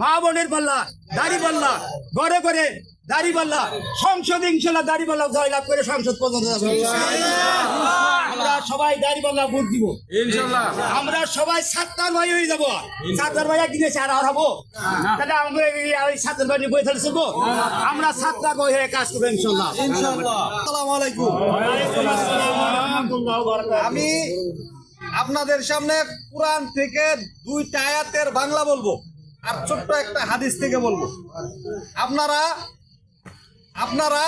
মা বোনের পাল্লা দাড়ি পাল্লা ঘরে ঘরে দাড়ি পাল্লা সংসদ ইনশাল্লাহ দাড়ি পাল্লা জয়লাভ করে সংসদ পর্যন্ত আমরা সবাই দাড়ি পাল্লা ভোট দিব। আমরা সবাই সাতটার ভাই হয়ে যাব। সাতটার ভাই একদিনে আর আর হব? তাহলে আমরা ওই সাতটার ভাই বই থাকলে চলবো? আমরা সাতটা বই হয়ে কাজ করব ইনশাল্লাহ। আসসালামু আলাইকুম। আমি আপনাদের সামনে কোরআন থেকে দুইটা আয়াতের বাংলা বলব। আর ছোট্ট একটা হাদিস থেকে বলব। আপনারা আপনারা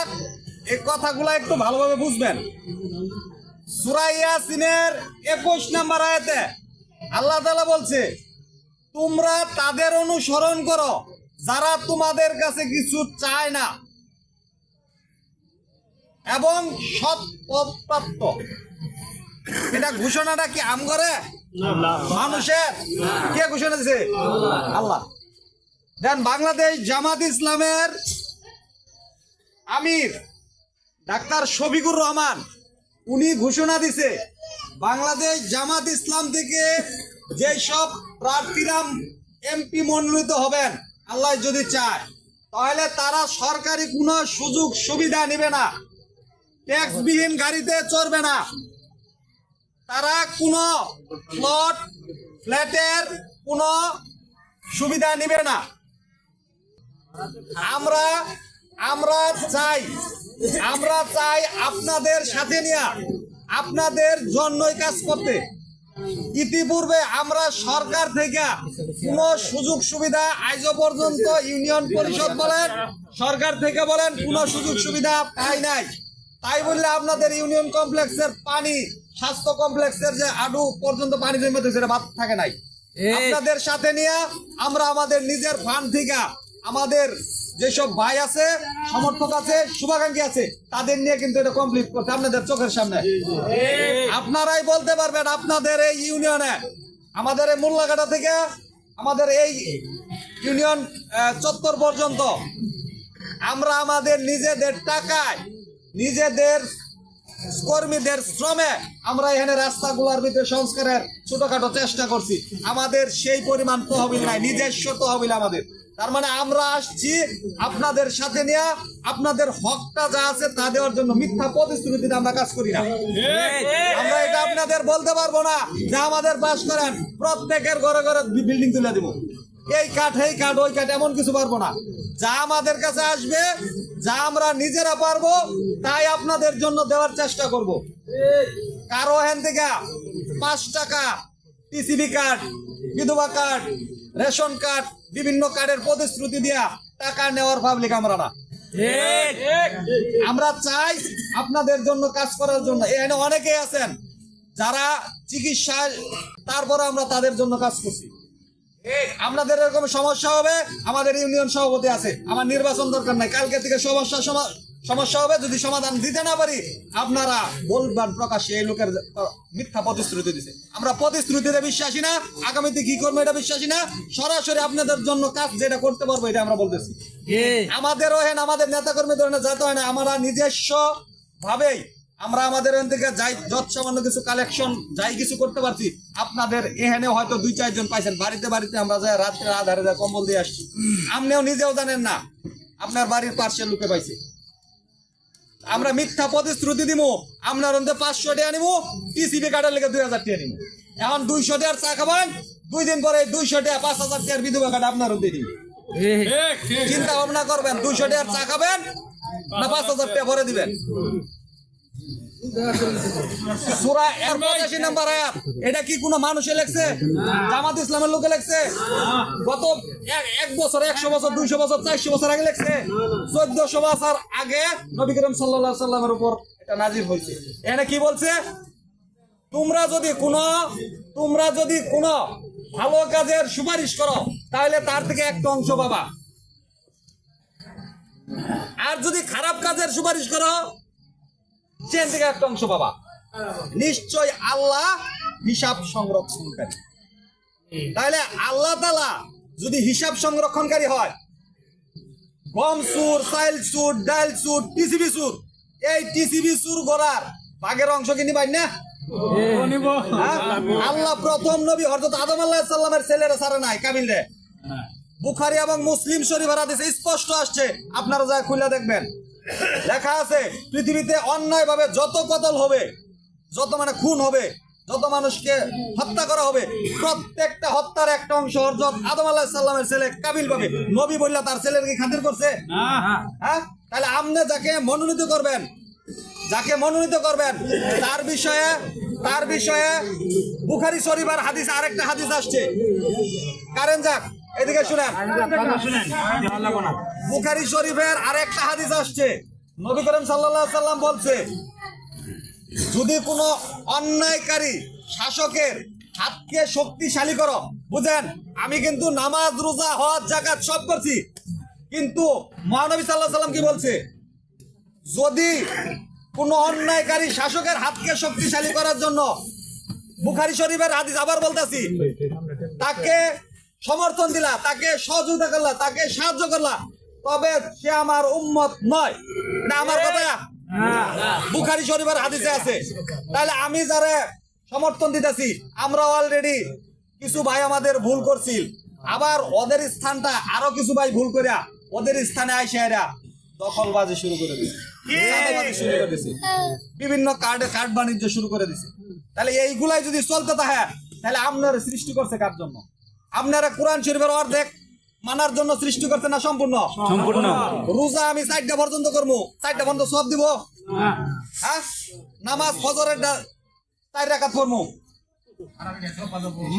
এই কথাগুলো একটু ভালোভাবে বুঝবেন। সুরাইয়া সিনের একুশ নাম্বার আয়াতে আল্লাহ তালা বলছে, তোমরা তাদের অনুসরণ করো, যারা তোমাদের কাছে কিছু চায় না। এবং সৎ এটা ঘোষণাটা কি আম করে মানুষের কে ঘোষণা দিছে? আল্লাহ। দেন বাংলাদেশ জামাত ইসলামের আমির, ডাক্তার শফিকুর রহমান, উনি ঘোষণা দিছে, বাংলাদেশ জামাত ইসলাম থেকে যেসব প্রার্থীরা এমপি মনোনীত হবেন, আল্লাহ যদি চায়, তাহলে তারা সরকারি কোনো সুযোগ সুবিধা নেবে না। ট্যাক্সবিহীন গাড়িতে চড়বে না। তারা কোনো প্লট ফ্ল্যাটের কোনো সুবিধা নেবে না। আমরা আমরা চাই আমরা চাই আপনাদের সাথে নিয়ে আপনাদের জন্যই কাজ করতে। ইতিপূর্বে আমরা সরকার থেকে কোনো সুযোগ সুবিধা আজ পর্যন্ত ইউনিয়ন পরিষদ বলেন, সরকার থেকে বলেন কোনো সুযোগ সুবিধা পাই নাই। তাই বললে আপনাদের ইউনিয়ন কমপ্লেক্সের পানি স্বাস্থ্য কমপ্লেক্সের যে আডু পর্যন্ত পানি জমে সেটা বাদ থাকে নাই। আপনাদের সাথে নিয়ে আমরা আমাদের নিজের ফান্ড থেকে আমাদের যেসব ভাই আছে সমর্থক আছে শুভাকাঙ্ক্ষী আছে তাদের নিয়ে কিন্তু এটা কমপ্লিট করতে আপনাদের চোখের সামনে। আপনারাই বলতে পারবেন আপনাদের এই ইউনিয়নে আমাদের এই মোল্লাঘাটা থেকে আমাদের এই ইউনিয়ন চত্বর পর্যন্ত আমরা আমাদের নিজেদের টাকায় নিজেদের কর্মীদের শ্রমে আমরা এখানে রাস্তাগুলোর ভিতরে সংস্কারের ছোটখাটো চেষ্টা করছি। আমাদের সেই পরিমাণ তহবিল নাই, নিজস্ব তহবিল আমাদের। তার মানে আমরা আসছি আপনাদের সাথে নিয়ে, আপনাদের হকটা যা আছে তা দেওয়ার জন্য মিথ্যা প্রতিশ্রুতিতে আমরা কাজ করি না। আমরা এটা আপনাদের বলতে পারব না যে আমাদের পাস করেন, প্রত্যেকের ঘরে ঘরে বিল্ডিং তুলে দিব। এই কাঠ এই কাঠ, ওই কাঠ, এমন কিছু পারব না। যা আমাদের কাছে আসবে যা আমরা নিজেরা পারব, তাই আপনাদের জন্য দেওয়ার চেষ্টা করব। কারও হেন থেকে পাঁচ টাকা টিসিবি কার্ড বিধবা কার্ড রেশন কার্ড বিভিন্ন কার্ডের প্রতিশ্রুতি দিয়া টাকা নেওয়ার পাবলিক আমরা না। আমরা চাই আপনাদের জন্য কাজ করার জন্য। এখানে অনেকেই আছেন যারা চিকিৎসা তারপরে আমরা তাদের জন্য কাজ করছি। আপনাদের এরকম সমস্যা হবে আমাদের ইউনিয়ন সভাপতি আছে। আমার নির্বাচন দরকার নাই কালকে থেকে সমস্যা সমস্যা হবে যদি সমাধান দিতে না পারি আপনারা বলবেন প্রকাশ্যে এই লোকের মিথ্যা প্রতিশ্রুতি দিছে। আমরা প্রতিশ্রুতিতে বিশ্বাসী না আগামীতে কি করব এটা বিশ্বাসী না সরাসরি আপনাদের জন্য কাজ যেটা করতে পারব এটা আমরা বলতেছি। আমাদের হেন আমাদের নেতা কর্মী ধরনের যাতে হয় না আমরা নিজস্ব ভাবেই আমরা আমাদের এখান থেকে যাই যত সামান্য কিছু কালেকশন যাই কিছু করতে পারছি আপনাদের এখানে হয়তো দুই চারজন পাইছেন বাড়িতে বাড়িতে আমরা যাই রাত্রে আধারে যাই কম্বল দিয়ে আসছি। আপনিও নিজেও জানেন না আপনার বাড়ির পার্শ্বের লোকে পাইছে। আমরা মিথ্যা প্রতিশ্রুতি দিব আপনার অন্তে পাঁচশো টাকা নিব টিসিবি কার্ডের লেগে দুই হাজার টাকা নিব এখন দুইশো টাকার চা খাবেন দুই দিন পরে দুইশো টাকা পাঁচ হাজার টাকার বিধবা কার্ড আপনার অন্তে দিব চিন্তা ভাবনা করবেন দুইশো টাকার চা খাবেন না পাঁচ হাজার টাকা ভরে দিবেন? সূরা এর 85 নাম্বার আয়াত। এটা কি কোনো মানুষে লেখছে? জামাত ইসলামের লোকে লেখছে? গত এক- বছর, একশো বছর, দুইশো বছর, চারশো বছর আগে লেখছে। চোদ্দশো বছর আগে নবী করিম সাল্লামের উপর এটা নাজির হয়েছে। এখানে কি বলছে? তোমরা যদি কোনো তোমরা যদি কোনো ভালো কাজের সুপারিশ করো, তাহলে তার থেকে একটা অংশ পাবা। আর যদি খারাপ কাজের সুপারিশ করো সেখান থেকে একটা অংশ পাবা নিশ্চয় আল্লাহ হিসাব সংরক্ষণকারী। তাহলে আল্লাহ তালা যদি হিসাব সংরক্ষণকারী হয় গম সুর সাইল সুর ডাইল সুর টিসিবি সুর এই টিসিবি সুর গড়ার বাঘের অংশ কিনি পাই না? হ্যাঁ? আল্লাহ প্রথম নবী হরজত আদম আল্লাহ সাল্লামের ছেলেরা সারা নাই কাবিল রে। বুখারি এবং মুসলিম শরীফের হাদিসে স্পষ্ট আসছে আপনারা যা খুলে দেখবেন। লেখা আছে পৃথিবীতে অন্যায় ভাবে যত কতল হবে যত মানে খুন হবে যত মানুষকে হত্যা করা হবে প্রত্যেকটা হত্যার একটা অংশ হযরত আদম আলাহ সাল্লামের ছেলে কাবিল পাবে। নবী বললা তার ছেলের কি খাতির করছে? হ্যাঁ। তাহলে আপনি যাকে মনোনীত করবেন যাকে মনোনীত করবেন তার বিষয়ে তার বিষয়ে বুখারি শরীফের হাদিস আরেকটা হাদিস আসছে। কারেন যাক। এদিকে শুনেন। বুখারি শরীফের আরেকটা হাদিস আসছে। নবী করিম আলাইহি সাল্লাম বলছে, যদি কোনো অন্যায়কারী শাসকের হাতকে শক্তিশালী করো, বুঝেন, আমি কিন্তু নামাজ, রোজা, হজ জাকাত সব করছি। কিন্তু মহানবী সাল্লাহ সাল্লাম কি বলছে, যদি কোনো অন্যায়কারী শাসকের হাতকে শক্তিশালী করার জন্য বুখারি শরীফের হাদিস আবার বলতেছি, তাকে সমর্থন দিলা তাকে সহযোগিতা করলা তাকে সাহায্য করলা। তবে সে আমার উম্মত নয়। না আমার কথা বুখারি শরীফের হাদিসে আছে। তাহলে আমি যারা সমর্থন দিতেছি আমরা অলরেডি কিছু ভাই আমাদের ভুল করছি আবার ওদের স্থানটা আরও কিছু ভাই ভুল করিয়া ওদের স্থানে আইসে এরা দখলবাজি শুরু করে দিছে। শুরু করে দিছে। বিভিন্ন কার্ডে কার্ড বাণিজ্য শুরু করে দিছে। তাহলে এইগুলাই যদি চলতে থাকে তাহলে আপনার সৃষ্টি করছে কার জন্য? আপনারা কোরআন শরীফের অর্ধেক মানার জন্য সৃষ্টি করছে না সম্পূর্ণ? সম্পূর্ণ। রোজা আমি চারটা পর্যন্ত করব। চারটা পর্যন্ত সব দিব? হ্যাঁ। নামাজ ফজরের ডা চার রাকাত পড়মু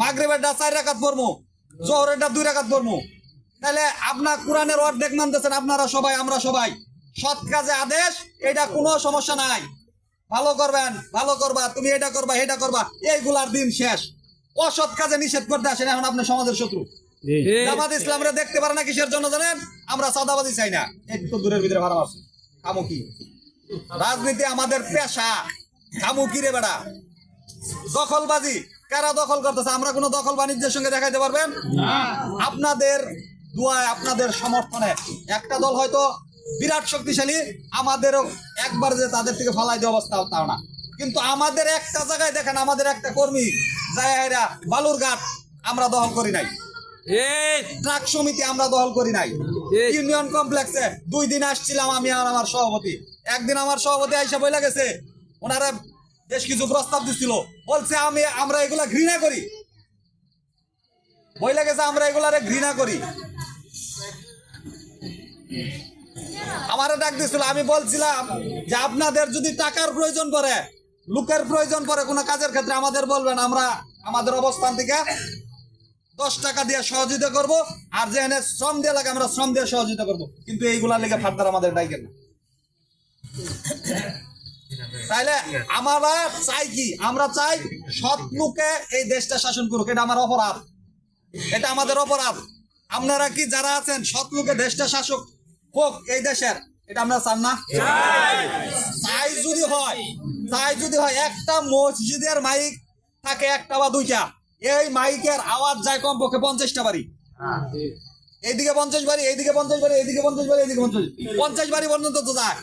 মাগরিবের ডা চার রাকাত পড়মু জোহরের ডা দুই রাকাত পড়মু তাহলে আপনার কোরআনের অর্ধেক মানতেছেন আপনারা সবাই আমরা সবাই। সৎ কাজে আদেশ এটা কোনো সমস্যা নাই। ভালো করবেন ভালো করবা তুমি এটা করবা এটা করবা এইগুলার দিন শেষ। অসৎ কাজে নিষেধ করতে আসেন এখন আপনার সমাজের শত্রু। জামাত ইসলামরা দেখতে পারে না কিসের জন্য জানেন? আমরা সাদাবাজি চাই না। একটু দূরের ভিতরে ভালো আছে। খামুকি। রাজনীতি আমাদের পেশা। খামুকি রে বেড়া। দখলবাজি। কারা দখল করতেছে? আমরা কোনো দখল বাণিজ্যের সঙ্গে দেখাইতে পারবেন? আপনাদের দুয়ায় আপনাদের সমর্থনে একটা দল হয়তো বিরাট শক্তিশালী আমাদেরও একবার যে তাদের থেকে ফালাই দেওয়া অবস্থা তাও না। কিন্তু আমাদের একটা জায়গায় দেখেন আমাদের একটা কর্মী জায়গা বালুরঘাট আমরা দখল করি নাই। ট্রাক সমিতি আমরা দখল করি নাই। ইউনিয়ন কমপ্লেক্সে দুই দিন আসছিলাম আমি আর আমার সভাপতি। একদিন আমার সভাপতি আইসা বইলা গেছে ওনারা বেশ কিছু প্রস্তাব দিছিল। বলছে আমি আমরা এগুলা ঘৃণা করি। বইলা গেছে আমরা এগুলারে ঘৃণা করি। আমারে ডাক দিছিল আমি বলছিলাম যে আপনাদের যদি টাকার প্রয়োজন পড়ে লোকের প্রয়োজন পরে কোনো কাজের ক্ষেত্রে আমাদের বলবেন আমরা আমাদের অবস্থান থেকে দশ টাকা দিয়ে সহযোগিতা করব আর যেখানে শ্রম দিয়ে লাগে আমরা শ্রম দিয়ে সহযোগিতা করব। কিন্তু এইগুলা লেগে ফার্দার আমাদের ডাইকেন না। তাইলে আমরা চাই কি? আমরা চাই সৎ লোকে এই দেশটা শাসন করুক এটা আমার অপরাধ। এটা আমাদের অপরাধ। আপনারা কি যারা আছেন সৎ লোকে দেশটা শাসক হোক এই দেশের এটা আমরা চান না? চাই যদি হয় চাই যদি হয় একটা মসজিদের মাইক থাকে একটা বা দুইটা এই মাইকের আওয়াজ যায় কমপক্ষে পঞ্চাশটা বাড়ি এইদিকে পঞ্চাশ বাড়ি এইদিকে পঞ্চাশ বাড়ি এইদিকে পঞ্চাশ বাড়ি এইদিকে পঞ্চাশ পঞ্চাশ বাড়ি পর্যন্ত তো যায়।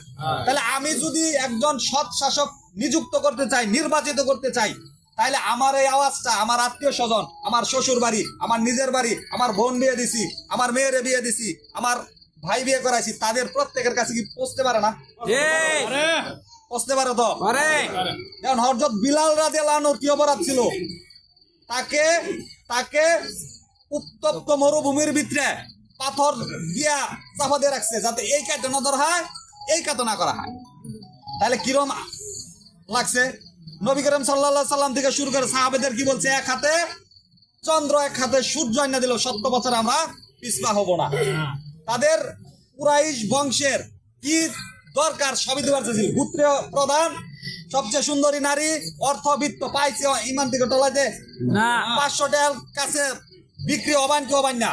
তাহলে আমি যদি একজন সৎ শাসক নিযুক্ত করতে চাই নির্বাচিত করতে চাই তাহলে আমার এই আওয়াজটা আমার আত্মীয় স্বজন আমার শ্বশুর বাড়ি আমার নিজের বাড়ি আমার বোন বিয়ে দিছি আমার মেয়ের বিয়ে দিছি আমার ভাই বিয়ে করাইছি তাদের প্রত্যেকের কাছে কি পৌঁছতে পারে না? পারে তো? যেমন হরজত বিলাল রাজে লানোর কি অপরাধ ছিল? তাকে তাকে উত্তপ্ত মরুভূমির ভিতরে পাথর দিয়া চাপা দিয়ে রাখছে যাতে এই কাজ না ধরা হয় এই কাজ না করা হয়। তাহলে কিরম লাগছে? নবী করিম সাল্লাহ সাল্লাম থেকে শুরু করে সাহাবেদের কি বলছে? এক হাতে চন্দ্র এক হাতে সূর্য আইনা দিল সত্য বছর আমরা পিছপা হব না। তাদের কুরাইশ বংশের কি দরকার সবই দেওয়ার চেয়েছিল পুত্র প্রধান সবচেয়ে সুন্দরী নারী অর্থবিত্ত পাইছে ইমান থেকে টলাইতে পাঁচশো টাকার কাছে বিক্রি অবান কি অবান না?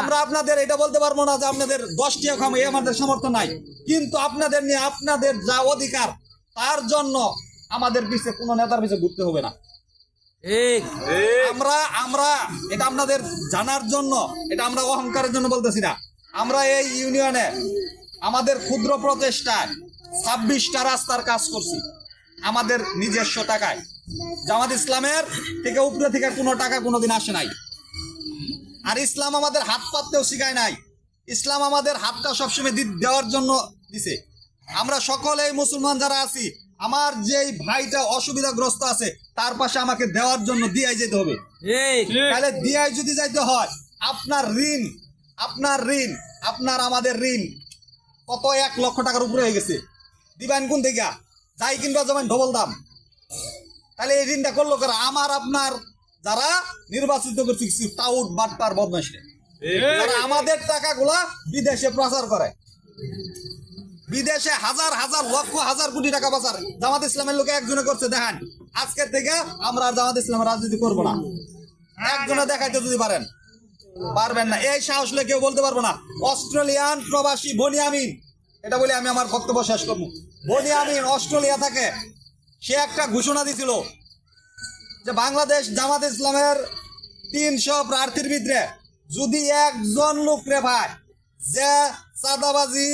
আমরা আপনাদের এটা বলতে পারব না যে আপনাদের দশটি খামো এই আমাদের সমর্থন নাই। কিন্তু আপনাদের নিয়ে আপনাদের যা অধিকার তার জন্য আমাদের পিছে কোনো নেতার পিছে ঘুরতে হবে না। আমরা আমরা এটা আপনাদের জানার জন্য এটা আমরা অহংকারের জন্য বলতেছি না। আমরা এই ইউনিয়নে আমাদের ক্ষুদ্র প্রচেষ্টায় ছাব্বিশটা রাস্তার কাজ করছি। আমাদের নিজস্ব টাকায়। জামাত ইসলামের থেকে উপরে থেকে কোনো টাকা কোনোদিন আসে নাই। আর ইসলাম আমাদের হাত পাততেও শিখায় নাই। ইসলাম আমাদের হাতটা সবসময় দেওয়ার জন্য দিছে। আমরা সকলেই মুসলমান যারা আছি আমার যেই ভাইটা অসুবিধাগ্রস্ত আছে তার পাশে আমাকে দেওয়ার জন্য দিয়াই যেতে হবে। তাহলে দিয়াই যদি যাইতে হয় আপনার ঋণ আপনার ঋণ আপনার আমাদের ঋণ কত এক লক্ষ টাকার উপরে হয়ে গেছে। দিবেন কোন থেকে যাই কিনবা যেমন ডবল দাম। তাহলে এই ঋণটা করল কারা? আমার, আপনার, যারা নির্বাচিত করছে টাউট বাটপার বদমাস আমাদের টাকাগুলা বিদেশে প্রচার করে। বিদেশে হাজার হাজার, লক্ষ, হাজার কোটি টাকা পাচার জামাত ইসলামের লোকে একজনে করছে, দেখেন। আজকের থেকে আমরা আর জামাত ইসলামের রাজনীতি করব না। একজনে দেখাইতে যদি পারেন। পারবেন না। এই সাহস কেউ বলতে পারব না। অস্ট্রেলিয়ান প্রবাসী বনিয়ামিন। এটা বলে আমি আমার বক্তব্য শেষ করব। বনিয়ামিন, অস্ট্রেলিয়া থাকে সে একটা ঘোষণা দিছিল যে বাংলাদেশ জামাত ইসলামের তিনশো প্রার্থীর ভিতরে যদি একজন লোক রে ভাই যে চাঁদাবাজি,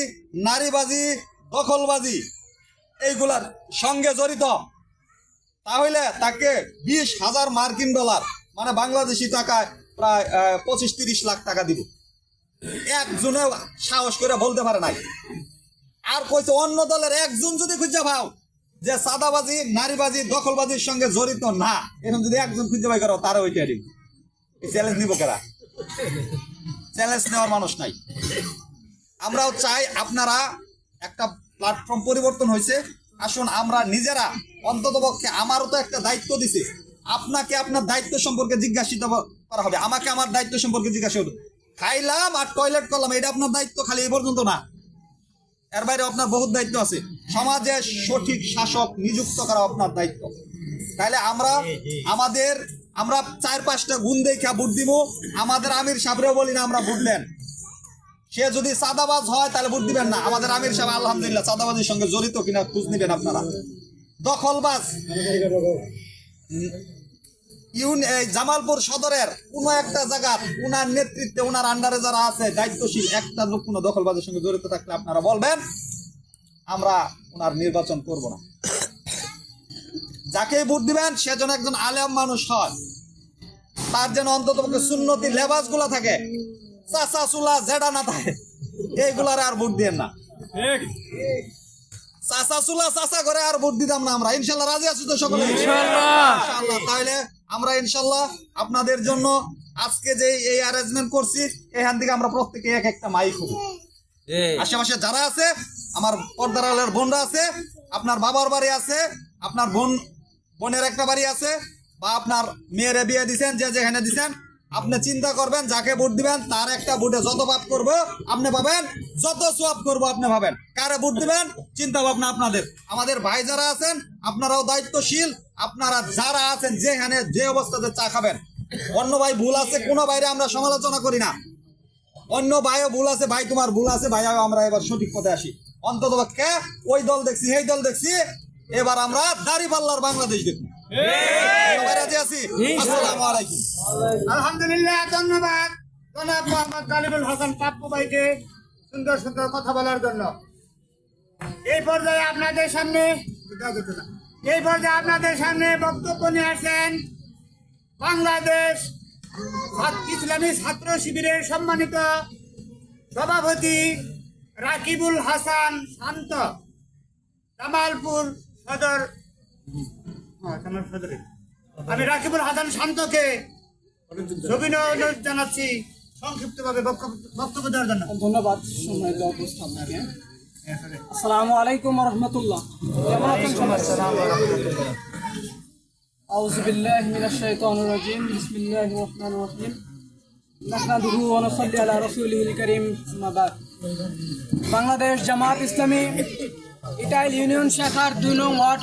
নারীবাজি, দখলবাজি এইগুলার সঙ্গে জড়িত, তাহলে তাকে বিশ হাজার মার্কিন ডলার মানে বাংলাদেশি টাকায় প্রায় পঁচিশ তিরিশ লাখ টাকা দিব। একজনে সাহস করে বলতে পারে নাই। আর কইছে, অন্য দলের একজন যদি খুঁজে পাও যে সাদাবাজি নারীবাজি, দখলবাজির সঙ্গে জড়িত না এখন যদি একজন খুঁজে পাই করো তারা ওইটা দিব। চ্যালেঞ্জ নিব কেরা? চ্যালেঞ্জ নেওয়ার মানুষ নাই। আমরাও চাই আপনারা একটা প্ল্যাটফর্ম পরিবর্তন হয়েছে আসুন, আমরা নিজেরা অন্তত পক্ষে আমারও তো একটা দায়িত্ব দিছে। আপনাকে আপনার দায়িত্ব সম্পর্কে জিজ্ঞাসিত করা হবে। আমাকে আমার দায়িত্ব সম্পর্কে জিজ্ঞাসা হবে খাইলাম আর টয়লেট করলাম এটা আপনার দায়িত্ব খালি এই পর্যন্ত না। এর বাইরে আপনার বহুত দায়িত্ব আছে। সমাজে সঠিক শাসক নিযুক্ত করা আপনার দায়িত্ব। তাহলে আমরা আমাদের আমরা চার পাঁচটা গুণ দেখা ভোট দিব আমাদের আমির সাবরেও বলি না আমরা ভোট দেন। সে যদি চাঁদাবাজ হয় তাহলে ভোট দিবেন না। আমাদের আমির সাহেব আলহামদুলিল্লাহ চাঁদাবাজির সঙ্গে জড়িত কিনা খোঁজ নিবেন আপনারা। দখলবাজ। ইউন জামালপুর সদরের কোন একটা জায়গা উনার নেতৃত্বে উনার আন্ডারে যারা আছে দায়িত্বশীল একটা লোক কোনো দখলবাজের সঙ্গে জড়িত থাকলে আপনারা বলবেন আমরা উনার নির্বাচন করব না। যাকে ভোট দিবেন সে যেন একজন আলেম মানুষ হয়। তার যেন অন্তত সুন্নতি লেবাসগুলা থাকে চাচা চুলা জেডা না থাকে এইগুলার আর ভোট দিয়েন না। চাচা চুলা চাচা করে আর ভোট দিতাম না আমরা। ইনশাল্লাহ রাজি আছি তো সকলে? ইনশাল্লাহ তাহলে আমরা ইনশাল্লাহ আপনাদের জন্য আজকে যে এই অ্যারেঞ্জমেন্ট করছি এখান থেকে আমরা প্রত্যেকে এক একটা মাইক হব আশেপাশে যারা আছে আমার পর্দারালের বোনরা আছে আপনার বাবার বাড়ি আছে আপনার বোন বোনের একটা বাড়ি আছে বা আপনার মেয়েরে বিয়ে দিছেন যে যেখানে দিছেন আপনি চিন্তা করবেন, যাকে ভোট দিবেন, তার একটা ভোটে যত পাপ করব, আপনি পাবেন। যত সোয়াব করব, আপনি পাবেন। কারে ভোট দিবেন? চিন্তা ভাবনা আপনাদের। আমাদের ভাই যারা আছেন, আপনারাও দায়িত্বশীল। আপনারা যারা আছেন, যেখানে যে অবস্থাতে চা খাবেন। অন্য ভাই ভুল আছে, কোনো বাইরে আমরা সমালোচনা করি না। অন্য ভাইও ভুল আছে, ভাই তোমার ভুল আছে ভাই আমরা এবার সঠিক পথে আসি। অন্তত ওই দল দেখছি এই দল দেখছি, এবার আমরা দাড়ি পাল্লার বাংলাদেশ দেখব। আলহামদুলিল্লাহ ধন্যবাদ। জনাব মোহাম্মদ গালিবুল হাসান পাপ্পু ভাইকে সুন্দর সুন্দর কথা বলার জন্য। এই পর্যায়ে আপনাদের সামনে এই পর্যায়ে আপনাদের সামনে বক্তব্য নিয়ে আসেন বাংলাদেশ ইসলামী ছাত্র শিবিরের সম্মানিত সভাপতি রাকিবুল হাসান শান্ত জামালপুর সদরে আমি রাকিবুল হাসান শান্তকে অভিনন্দন জানাচ্ছি সংক্ষিপ্তভাবে বক্তব্য বক্তব্য দেওয়ার জন্য ধন্যবাদ সম্মানিত উপস্থাপনাকে আসসালামু আলাইকুম রহমতুল্লাহ কেমন আছেন সবাই أعوذ بالله من الشيطان الرجيم بسم الله الرحمن الرحيم نحمده ونصلي على رسوله الكريم أما بعد বাংলাদেশ জামাত ইসলামী ইটাইল ইউনিয়ন শাখার দুই নং ওয়ার্ড